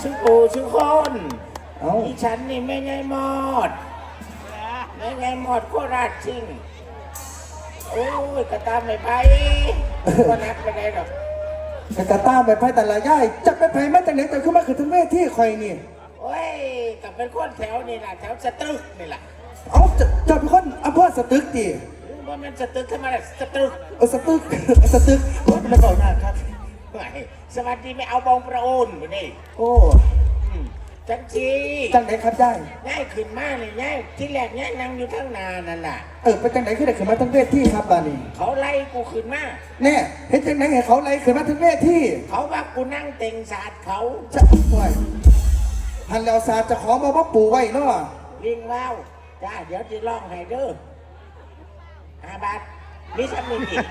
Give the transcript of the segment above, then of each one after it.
ชื่อปูชื่อคนเอ้าดิฉันนี่ไม่ไงหมดไม่ไงหมดโคราชชิงโอ้ยกระตามไม่ไปก็นัดไปได้หรอกกระตามไปไพ่แต่ละย่ายจะไปไพ่มาจากไหนแต่ขึ้นมาคือทั้งเวทีคอยนี่โอ้ยกลับเป็นคนแถวนี่แหละแถวสตึกนี่แหละเอ้าจะจะเป็นคนอำเภอสตึกดิว่ามันสตึกขึ้นมาแล้วสตึกเออสตึกสตึกรถแล้วก็หน้าครับ ไม่สวัสดีไม่เอาบองประโอนมานี่โอ้อืมจังจีจังไหนครับย่ายง่ายขึ้นมากเลยง่ายที่แรกง่ายนั่งอยู่ทั้งนานั่นแหละเออไปจังไหนขึ้นได้ขึ้นมาทั้งเวทีครับบานี่เขาไล่กูขึ้นมาแน่เห็นจังไหนเห็นเขาไล่ขึ้นมาทั้งเวทีเขาว่ากูนั่งเต็งศาสตร์เขาจะห่วยหันแล้วซาจะขอมาว่าปู่ไว้เนาะวิ่งว้าวจ้าเดี๋ยวจะร้องให้เด้อห้าบาทนี่ทำนี่อีก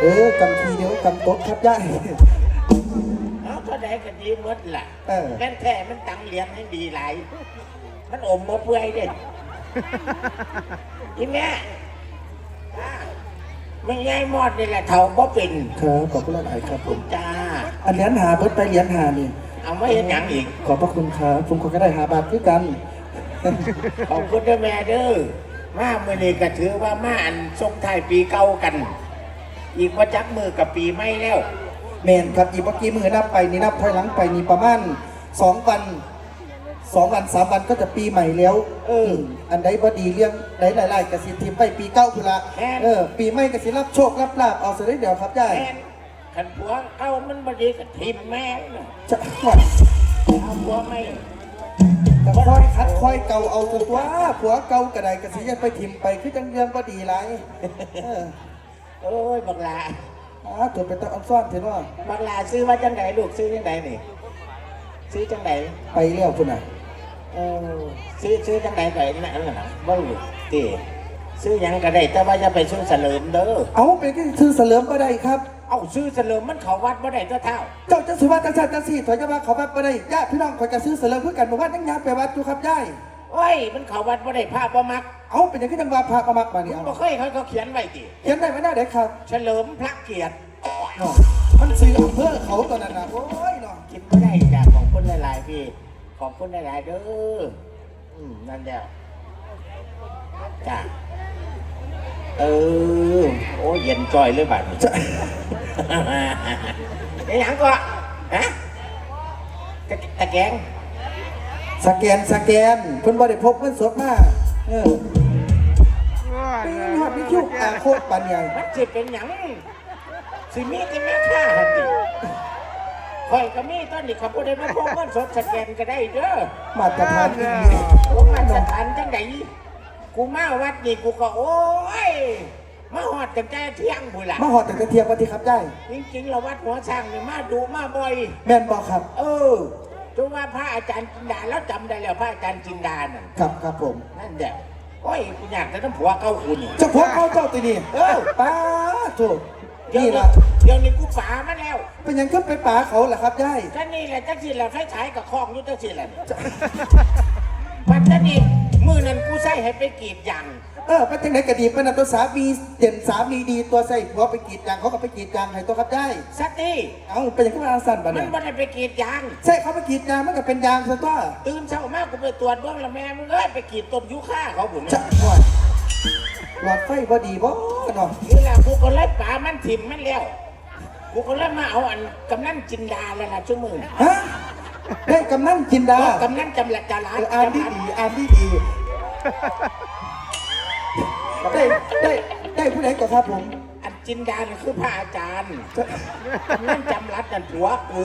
เออกำทีเดียวกำตดครับย่ายเอาก็ได้กันดีหมดล่ะเออแม่นแท้มันตังเหรียญให้ดีหลายมันอมมาเปื่อยเด้อีแม่จ้าไม่ง่ายหมดนี่แหละเท่าบ่เป็นครับขอบคุณหลายครับผมจ้าอันเหรียญหาเบิดไปเหรียญหานี่เอาไม่เห็นหยังอีกขอบพระคุณครับผมก็ได้หาบาทด้วยกันขอบคุณเด้อแม่เด้อมาเมื่อนี้ก็ถือว่ามาอันส่งท้ายปีเก่ากัน อีกว่าจักมือกับปีใหม่แล้วเมนครับอีกเมื่อกี้มือนับไปนี่นับถอยหลังไปนี่ประมาณสองวันสองวันสามวันก็จะปีใหม่แล้ว เออ อันใดบดีเรื่องใดหลายๆกสิทิมไปปีเก้าพุนละแม่นเออ ปีใหม่กสิรับโชครับลาบเอาเสด็จเดี๋ยวครับย่ายแม่นขันผัวเก่ามันบดีกับทิมแม่งน่ะจะหวัดเอาผัวไม่แต่คอยคัดคอยเก่าเอาตัวตัวผัวเก่ากระไดกสิจะไปทิมไปคือจังเรื่องบดีไรเออ โอ้ยบักลาอ่าตัวเป็นตะอันซ่อนเถอะเนาะบักลาซื้อมาจังไหนลูกซื้อจังไหนนี่ ซื้อจังไหนไปเลี้ยวพุ่นน่ะเออซื้อซื้อจังไหนไหนนั่นน่ะบ่รู้ตีซื้อหยังก็ได้ แต่ว่าอย่าไปซื้อเสลิมเด้อ เอาเป็นที่ซื้อเสลิมก็ได้ครับ เอาซื้อเสลิมมันเขาวัดบ่ได้เท่าเท่า เจ้าจะซื้อว่าจังสันจังสี่ถอยจะมาเขาแบบบ่ได้ญาติพี่น้องคอยจะซื้อเสริมเพื่อกันบอกว่านั่งยามไปวัดอยู่ครับย่าย โอ้ย มันเขาวัดบ่ได้ผ้าบ่มักเอาเป็นอย่างที่จังหวะพระประมักมาเนี่ยบ่เคยเขาเขาเขียนไว้ติเขียนได้ไหมได้เด็กครับเฉลิมพระเกียรติเนาะมันซื้ออำเภอเขาตอนนั้นนะโอ้ยเนาะคิดไม่ได้จ้ะของคนหลายๆพี่ ของคนหลายๆเด้ออืมนั่นแล้วจ้ะเออ โอ้ยเย็นจอยเลยบัดนี้จะไอ้หยังก็ฮะตะตะแกรง สแกนสแกนเพิ่นบ่ได้พกเงินสดมาเออปีนี้ครับพี่คิวอาโคตรปานใหญ่มันสิเป็นหยังสิมีแต่แม่ค้าหันติข่อยก็มีตอนนี้ขับผู้ใดมาพกเงินสดสแกนก็ได้เด้อมาตรฐานอีกโอ้มาสถานจังไดกูมาวัดนี่กูก็โอ้ยมาหอดตั้งแต่เที่ยงบุล่ะมาหอดแต่กระเทียมวันที่ครับย่ายจริงๆเราวัดหัวช่างนี่มาดูมาบ่อย แม่นบอกครับ เออ จงว่าพระอาจารย์จินดาแล้วจำได้แล้วพระอาจารย์จินดาน่ะครับครับผม นั่นแหละโอ้ยกูอยากจะน้ำผัวเก้าคุณนี่เจ้าพ่อเขาเจ้าตีนี่เออป้าถูกเดี๋ยวนี่นี้ล่ะ เดี๋ยวนี้กูป๋ามาแล้วเป็นหยังขึ้นไปป่าเขาล่ะครับย่ายก็นี่แหละจังสิแหละไฟฉายกับคลองอยุจังสิแหละปัจจุบัน มือนั้นกูใส่ให้ไปกรีดยางเออเป็นจังไหนกระดีเป็นอันตัวสามีเด่นสามีดีตัวใส่หัวไปกรีดยางเขาก็ไปกรีดยางให้ตัวครับย่ายสักทีเอาเป็นอย่างที่ว่าสั้นปะมัเนี่นยไม่ได้ไปกรีดยาง ใช่เขาไปกรีดยางมันก็เป็นยางซะตัวตื่นเช้ามากกูไปตรวจเบื้องละแม่มึงเอ้ยไปกรีดต้นยูคาเขาบุญจะหน่อยหลอดไฟพอดีบ่เนาะนี่แหละกูก็เลยป่ามันถิ่มมันแล้วกูก็เลยมาเอาอันกำนันจินดาแล้วนะชั่วโมงฮะได้กำนันจินดา กำนันจำหลักจาราเอออ่านดีดีอ่านดีดี ได้ได้ได้ผู้ใดก็ครับผม อันจินดาเนี่ยคือพระอาจารย์จะกำนันจำรัดนั่นผัวกู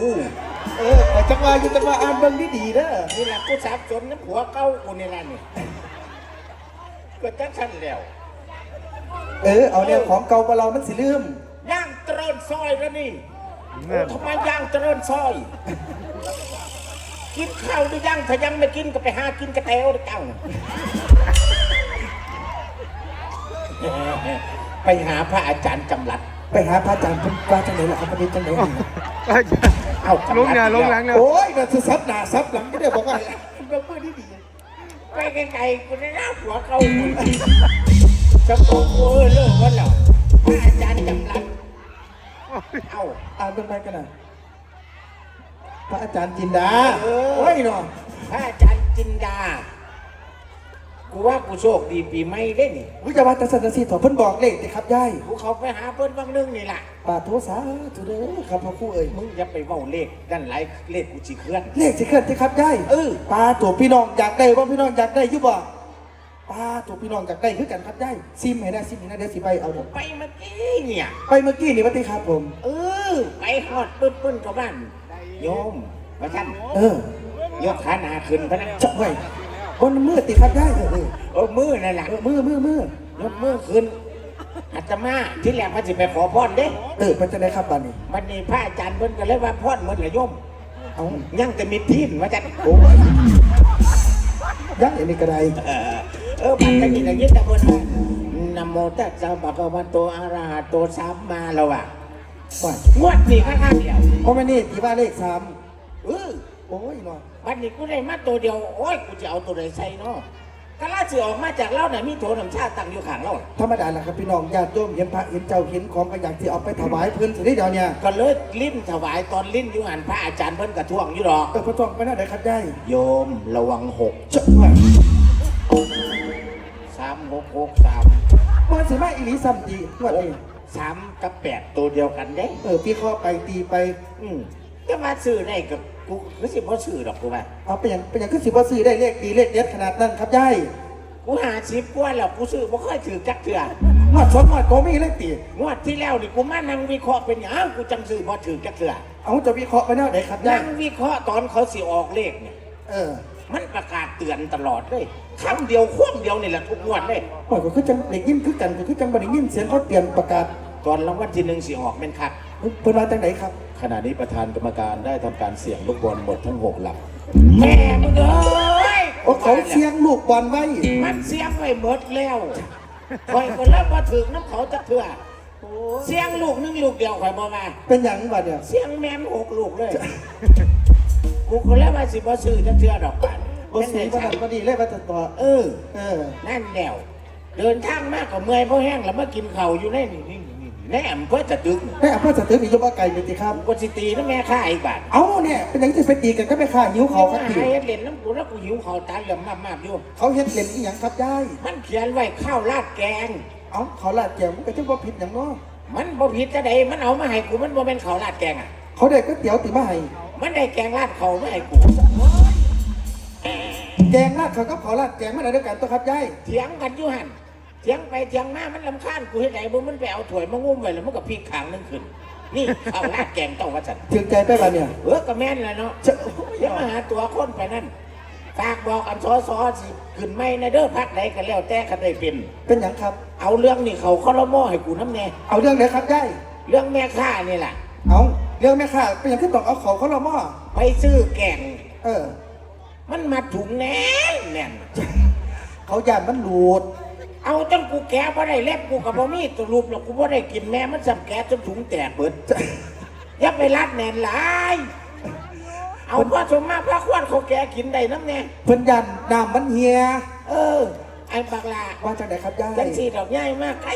เออแต่จังหวะอยู่จังหวะอ่านเบิ่งดีดีๆเด้อนี่แหละกูสับสนน้ำผัวเก้ากูนี่แหละนี่ก็จังฉันแล้วเออเอาเนี่ยของเก่ามาเรามันสิลืมย่างเจริญซอยแล้วนี่โอ้ทำไมย่างเจริญซอย กินข้าวหรือยังถ้ายังไม่กินก็ไปหากินกระเตวเจ้าไปหาพระอาจารย์จำรัด ไปหาพระอาจารย์เพิ่นว่าจังไหนล่ะครับพระเป็นจังไหนเอาจำลรังเนี่ยลงหลังเนี่ยโอ้ยมันซับหน้าซับหลังไม่ได้บอกว่าเบิ่งมือดีดีไปไกลๆกูได้หน้าผัวเขาจะบอกเออเลิกวันแล้วพระอาจารย์จำรัด เอ้าอ่านเป็นไปกันนะ พระอาจารย์จินดาเออ โอ้ยเนาะพระอาจารย์จินดา กูว่ากูโชคดีปีไม่ได้นี่วิจารณ์ตัศนสีถอเพิ่นบอกเลขสิครับยายกูเขาไปหาเพิ่นบางเรื่องนี่แหละปาโทสาธุเด้อครับพ่อครู่เอ้ยมึงอย่าไปเว้าเลขด้านไหลเลขกูจีเคลื่อน เลขสิเคลื่อนสิครับยายเออปลาตัวพี่น้องอยากได้ว่าพี่น้องอยากได้อยุบ่ปลาตัวพี่น้องอยากได้คือกันครับยายซิมให้ได้ซิมให้ได้เดี๋ยวสิไปเอาเดี๋ยวไปเมื่อกี้เนี่ย ไปเมื่อกี้นี่วัติครับผม เออ ไปฮอดปื้นปื้นกับบ้าน โยมพระท่านเออยกขาหนาขึ้นพระนะจับไว้บนมือติครับยายเออเออเออมือนั่นแหละเออมือมือมือยกมือขึ้นอาตมาที่แรกพระสิไปขอพรเด้เออเป็นจะได้ครับบัดนี้วันนี้พระอาจารย์เพิ่นก็เลยว่าพรหมดละโยมเอายังแต่มีทีมว่าจันโอ้ยยักษ์อย่างนี้ก็ได้เออเออบัดนี้ก็ยึดแต่เพิ่นว่านะโมตัสสะภะคะวะโตอะระหะโตสัมมาแล้วอะ ว่างวดนี้ข้างๆเดียวเพราะไม่นี่ที่ว่าเลขสามเออโอ้ยเนาะวันนี้กูได้มาตัวเดียว โอ้ย กูจะเอาตัวไหนใส่เนาะก็ล่าสือออกมาจากเล่าไหนะมีโถน้ำชาตั้งอยู่ข้างเราธรรมดาแหละครับพี่น้องญาติโยมเห็นพระเห็นเจ้าเห็นของก็อยากที่เอาไปถวายเพิ่นสิได้เดี๋ยวเนี่ยก็เลยลิ้นถวายตอนลิ้นอยู่หันพระอาจารย์เพิ่นกระท่วงอยู่หรอก เออพระทองไปนั่นได้ครับยายโยมระวังหกจับไว้สามหกหกสามมันสิมาอีหลีซ้ำดีงวดนี้ สามกับแปดตัวเดียวกันเด้ เออพี่ข้อไปตีไป อืมก็มาซื้อได้กับกูก็สิบ่ซื้อดอกกูว่าเอาไปอย่างเป็นอย่างขึ้นสิว่าซื้อได้เลขดีเลขเด็ดขนาดนั้นครับยายกูหาชิปกว่าแล้วกูซื้อบ่ค่อยถือจักเถื่องวดสองงวดก็มีเลขตีงวดที่แล้วนี่กูมานั่งวิเคราะห์เป็นหยังกูจังซื้อบ่ถือจักเถื่อเอาจะวิเคราะห์ไปแนวไหนครับยานั่ยงวิเคราะห์ตอนเขาสิออกเลขเนี่ยเออ มันประกาศเตือนตลอดเลยครั้งเดียวคว่ำเดียวนี่แหละทุกงวดเลยปล่อยก็คือจังเด็กยิ้มคือกันก็คือจังบันยิ้มเสียงเขาเปลี่ยนประกาศตอนรางวัลที่หนึ่งสิออกเป็นคักเฮ้ยเพิ่นมาจังไหนครับ ขณะนี้ประธานกรรมการได้ทำการเสี่ยงลูกบอลหมดทั้ง6หลัก แม่มึงเอ้ยโอ้เขาเสียงลูกบอลไว้มันเสียงไว้หมดแล้วคอยก็เริ่มมาถึงน้ำเขาจะเถื่อเสียงลูกหนึงลูกเดียวคอยบอกมาเป็นอย่างบัดเนี่ย เสียงแม่มหกลูกเลย กูก็เลยว่าสิบ่ซื้อจะเถื่อดอกปันโอ้สีบันก็ดีเลยว่าจะต่อเออ เออนั่นแนวเดินทางมากกว่าเมื่อยเพราะแห้งแล้วมากินเข่าวอยู่ในนี่นี่นี่แน่เพื่อจะดึกให้อำเภอสตึกมียบว่าไก่เป็นติครับ กูก็สิตีนะแม่ข้าอีกบาทเอาเนี่ยเป็นอย่างที่ไปตีกันก็ไม่ฆ่าหิวเขาครับหตีาเล่นน้ำกูแล้วกูหิวเขาตาเหลือมมากๆอยู่เขาเฮ็ดเล่นอีหยังครับยายมันเขียนไว้ข้าวราดแกง เอาเขาลาดแกงมันก็จะว่าผิดอย่างเนาะมันบ่ผิดจะใดมันเอามาให้กูมันบ่เป็นข้าวราดแกงอะเขาได้ก๋วยเตี๋ยวติมาให้ มันได้แกงราดเขามาให้กูแกงราดเขากับเขาลาดแกงมันอะไรด้วยกันตัวครับยายเถียงกันอยู่หันเถียงไปเถียงมามันลำคาญกูเฮ็ดไหนบ่มันไปเอาถ้วยมางุ้มไว้แล้วมันก็พลิกขางนึงขึ้น นี่ข้าวราดแกงต้องว่าซั่นถึงใจไปบ้าเนี่ยเออก็แม่นแหละเนาะจะอย่ามาหาตัวคนไปนั่นฝากบอกอันซอซอสิขึ้นไม่นะเด้อพักใดก็แล้วแต่คันได้เป็นเป็นอย่างครับ เอาเรื่องนี่เขาคอรมอให้กูน้ำแน่เอาเรื่องไหนครับยายเรื่องแม่ค้านี่แหละเอา เรื่องแม่ค้าเป็นอย่างที่ต้องเอาเขาเขาละหม้อไปซื้อแกงเออ มันมาถุงแน่นแน่นเขาย่านมันหลุดเอาจนกูแกะบ่ได้เล็บกูกับบ่มีตัวรูปหรอกกูบ่ได้กินแม่มันสับแกะจนถุงแตกเบิดอย่าไปรัดแน่นหลายเอาพ่อสมมาพระควรเขาแกะกินได้น้ำแน่เพิ่นยันน้ำมันเฮีย เออ ไอ้บักลาว่าจังไดครับยายจังสีดอกใหญ่มากไก่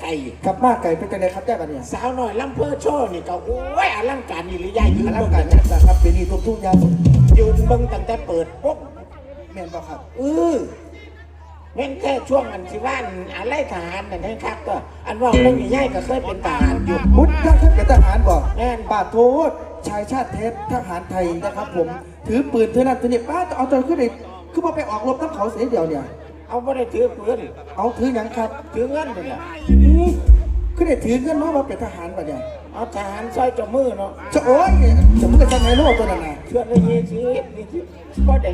ไก่กับมาไก่เป็นจังไดครับยายบ้าเนี่ยสาวหน่อยลำเพอโชว์นี่ก็โอ้ยอลังการนี่หรือยายยือันนนั้นเบิ่งกากัรนจัดนะครับเป็นนี่ทุกทุ่งยาวยืนเบิ่งตั้งแต่เปิดปุ๊บแม่นบ่ครับเออแม่นแค่ช่วงอันสิว่านอะไรทหารนั่นให้ครับก็อันว่าเรื่องใหญ่ก็เคยเป็นทหารอยู่พุทธยังขึ้นเป็นทหารบ่แม่นป่าโทษชายชาติเทพทหารไทยนะครับ ผมถือปืนเท่านั้นตัวนี้ป้าจะเอาตัวขึ้นเลยคือมาไปออกรบทั้งเขาเสียเดียวเนี่ย เอาไม่ได้ถือปืนเอาถือหยังครับถือเงินนี่แหละนี่คือได้ถือเงินมาว่าเป็นทหารป่ะเนี่ยเอาทหารซอยจมือเนาะจะโอ้ยจะมึงจะทำไงโลกตัวนั้นน่ะเชื่อได้ยี่สิบนี่ที่บ่ได้